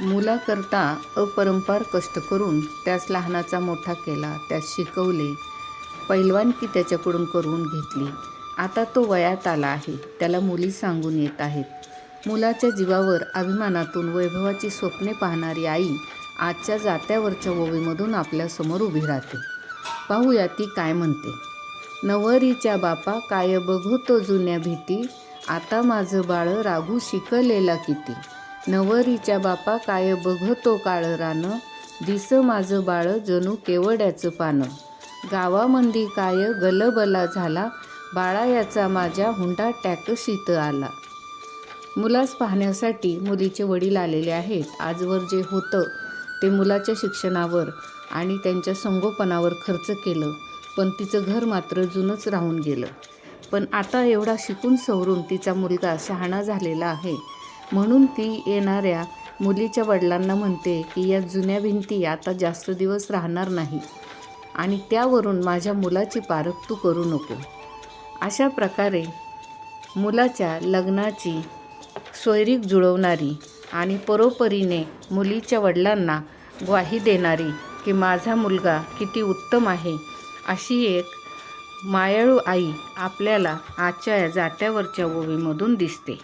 मुलाकरता अपरंपार कष्ट करून त्यास लहानाचा मोठा केला त्यास शिकवले पैलवानकी त्याच्याकडून करून घेतली. आता तो वयात आला आहे त्याला मुली सांगून येत आहेत. मुलाच्या जीवावर अभिमानातून वैभवाची स्वप्ने पाहणारी आई आजच्या जात्यावरच्या ओवीमधून आपल्यासमोर उभी राहते. पाहूया ती काय म्हणते. नवरीच्या बापा काय बघू तो जुन्या भीती? आता माझं बाळ रागू शिकलेला किती? नवरीच्या बापा काय बघतो काळं रानं दिस माझं बाळ जणू केवड्याचं पानं. गावामंदी काय गलबला झाला? बाळा याचा माझ्या हुंडा टॅकशीत आला. मुलास पाहण्यासाठी मुलीचे वडील आलेले आहेत. आजवर जे होतं ते मुलाच्या शिक्षणावर आणि त्यांच्या संगोपनावर खर्च केलं. पण तिचं घर मात्र जुनंच राहून गेलं. पण आता एवढा शिकून सवरून तिचा मुलगा शहाणा झालेला आहे. म्हणून ती येणाऱ्या मुलीच्या वडिलांना म्हणते की या जुन्या भिंती आता जास्त दिवस राहणार नाही आणि त्यावरून माझ्या मुलाची पारख तू करू नको. अशा प्रकारे मुलाच्या लग्नाची सोयरीक जुळवणारी आणि परोपरीने मुलीच्या वडिलांना ग्वाही देणारी की माझा मुलगा किती उत्तम आहे अशी एक मायाळू आई आपल्याला आजच्या या जात्यावरच्या ओवीमधून दिसते.